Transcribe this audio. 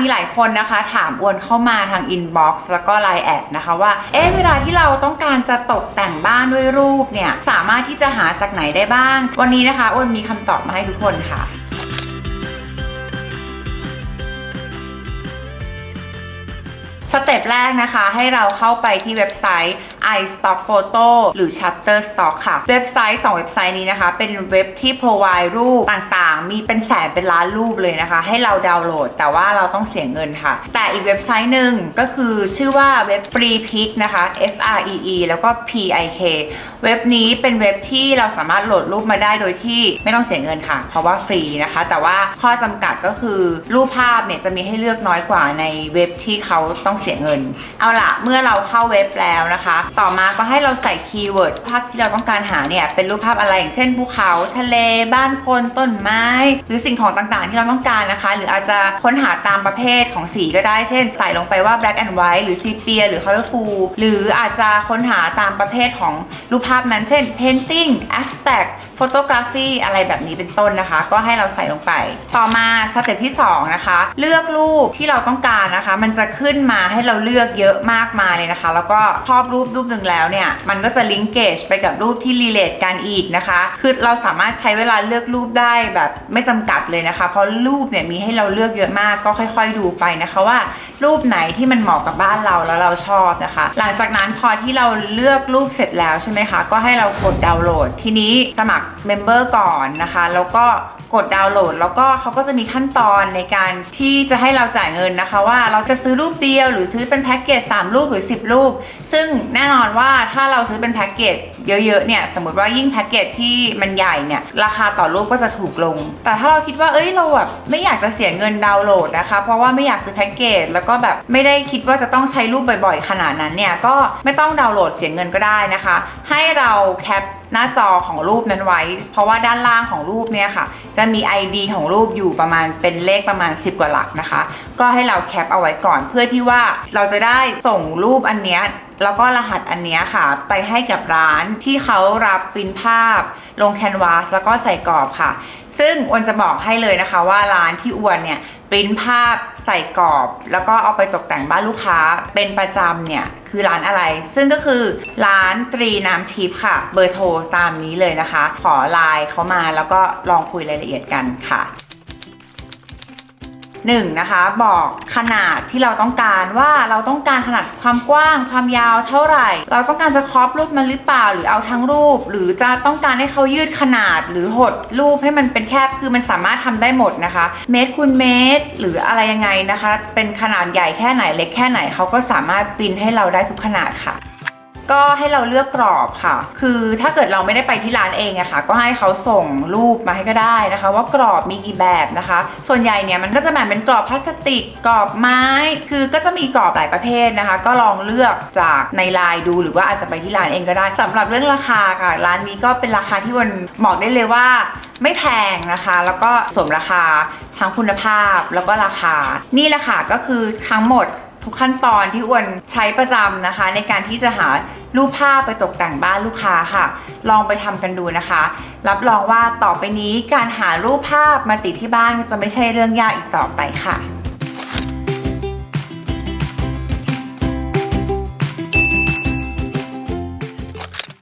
มีหลายคนนะคะ ถามอวนเข้ามาทางอินบ็อกซ์แล้วก็ไลน์แอดนะคะว่า เอ๊ะเวลาที่เราต้องการจะตกแต่งบ้านด้วยรูปเนี่ย สามารถที่จะหาจากไหนได้บ้าง วันนี้นะคะอวนมีคำตอบมาให้ทุกคนค่ะ เต็ปแรกนะคะ ให้เราเข้าไปที่เว็บไซต์ iStock Photo หรือ Shutterstock ค่ะ เว็บไซต์ 2 เว็บไซต์นี้นะคะ เป็นเว็บที่ provide รูปต่างๆ มีเป็นแสนเป็นล้านรูปเลยนะคะ ให้เราดาวน์โหลด แต่ว่าเราต้องเสียเงินค่ะ แต่อีกเว็บไซต์หนึ่งก็คือชื่อว่าเว็บ Free Pick นะคะ F R E E แล้วก็ P I K เว็บนี้เป็นเว็บที่เราสามารถโหลดรูปมาได้โดยที่ไม่ต้องเสียเงินค่ะ เพราะว่าฟรีนะคะ แต่ว่าข้อจำกัดก็คือรูปภาพเนี่ยจะมีให้เลือกน้อยกว่าในเว็บที่เขาต้องเสียเงิน เอาละเมื่อเราเข้าเว็บแล้วนะคะ ต่อมาก็ให้เราใส่คีย์เวิร์ดภาพที่เราต้องการหาเนี่ยเป็นรูปภาพอะไรอย่างเช่นภูเขาทะเลบ้านคนต้นไม้ หรือสิ่งของต่างๆ ที่เราต้องการนะคะ หรืออาจจะค้นหาตามประเภทของสีก็ได้เช่น ใส่ลงไปว่า black and white หรือ sepia หรือ colorful หรืออาจจะค้นหาตามประเภทของ รูปภาพนั้นเช่น painting abstract photography อะไรแบบนี้เป็นต้นนะคะ ก็ให้เราใส่ลงไป ต่อมาสเต็ปที่ 2 นะคะ เลือกรูปที่เราต้องการนะคะ มันจะขึ้นมาให้เราเลือกเยอะมากมายเลยนะคะ แล้วก็ชอบรูปรูปหนึ่งแล้วเนี่ย มันก็จะลิงเกจไปกับรูปที่รีเลทกันอีกนะคะ คือเราสามารถใช้เวลาเลือกรูปได้แบบไม่จำกัดเลยนะคะ เพราะรูปเนี่ยมีให้เราเลือกเยอะมากก็ค่อย ๆ ดูไปนะคะว่า รูปไหนที่มันเหมาะกับบ้านเราแล้วเราชอบนะคะ หลังจากนั้นพอที่เราเลือกรูปเสร็จแล้วใช่ไหมคะ ก็ให้เรากดดาวน์โหลด ทีนี้สมัครเมมเบอร์ก่อนนะคะ แล้วก็กดดาวน์โหลด แล้วก็เขาก็จะมีขั้นตอนในการที่จะให้เราจ่ายเงินนะคะ ว่าเราจะซื้อรูปเดียวหรือซื้อเป็นแพ็กเกจ3 รูปหรือ 10 รูป ซึ่งแน่นอนว่าถ้าเราซื้อเป็นแพ็กเกจเยอะๆเนี่ยสมมติว่ายิ่งแพ็กเกจที่มันใหญ่เนี่ยราคาต่อรูปก็จะถูกลง แต่ถ้าเราคิดว่าเอ้ยเราแบบไม่อยากจะเสียเงินดาวน์โหลดนะคะ เพราะว่าไม่อยากซื้อแพ็กเกจแล้วก็แบบไม่ได้คิดว่าจะต้องใช้รูปบ่อยๆ ขนาดนั้นเนี่ยก็ไม่ต้องดาวน์โหลดเสียเงินก็ได้นะคะให้เราแคปหน้าจอของรูปนั้นไว้ เพราะว่าด้านล่างของรูปเนี่ยค่ะ จะมี ID ของรูปอยู่ประมาณเป็นเลขประมาณ 10 กว่าหลักนะคะ ก็ให้เราแคปเอาไว้ก่อน เพื่อที่ว่าเราจะได้ส่งรูปอันเนี้ยแล้วก็รหัสอันเนี้ยค่ะ ไปให้กับร้านที่เขารับปริ้นภาพ ลงแคนวาสแล้วก็ใส่กรอบค่ะ ซึ่งอวนจะบอกให้เลยนะคะว่าร้านที่อวนเนี่ยปริ้นภาพใส่กรอบ แล้วก็เอาไปตกแต่งบ้านลูกค้าเป็นประจำเนี่ยคือร้านอะไร ซึ่งก็คือร้านตรีน้ำทิพย์ค่ะ เบอร์โทรตามนี้เลยนะคะ ขอไลน์เขามาแล้วก็ลองคุยรายละเอียดกันค่ะ หนึ่งนะคะบอกขนาดที่เราต้องการว่าเราต้องการขนาดความกว้างความยาวเท่าไหร่ เราต้องการจะครอปรูปมันหรือเปล่าหรือเอาทั้งรูป หรือจะต้องการให้เขายืดขนาดหรือหดรูปให้มันเป็นแคบคือมันสามารถทำได้หมดนะคะเมตรคูณเมตร หรืออะไรยังไงนะคะ เป็นขนาดใหญ่แค่ไหนเล็กแค่ไหนเขาก็สามารถปริ้นให้เราได้ทุกขนาดค่ะ ก็ให้เราเลือกกรอบค่ะ คือถ้าเกิดเราไม่ได้ไปที่ร้านเองอะค่ะ ก็ให้เขาส่งรูปมาให้ก็ได้นะคะ ว่ากรอบมีกี่แบบนะคะ ส่วนใหญ่เนี่ยมันก็จะแบ่งเป็นกรอบพลาสติก กรอบไม้ คือก็จะมีกรอบหลายประเภทนะคะ ก็ลองเลือกจากในไลน์ดูหรือว่าอาจจะไปที่ร้านเองก็ได้สำหรับเรื่องราคาค่ะ ร้านนี้ก็เป็นราคาที่วันบอกได้เลยว่าไม่แพงนะคะ แล้วก็สมราคาทั้งคุณภาพแล้วก็ราคา นี่แหละค่ะก็คือทั้งหมด ทุกขั้นตอนที่อ้วนใช้ประจำนะคะ ในการที่จะหารูปภาพไปตกแต่งบ้านลูกค้าค่ะ ลองไปทำกันดูนะคะ รับรองว่าต่อไปนี้การหารูปภาพมาติดที่บ้านจะไม่ใช่เรื่องยากอีกต่อไปค่ะ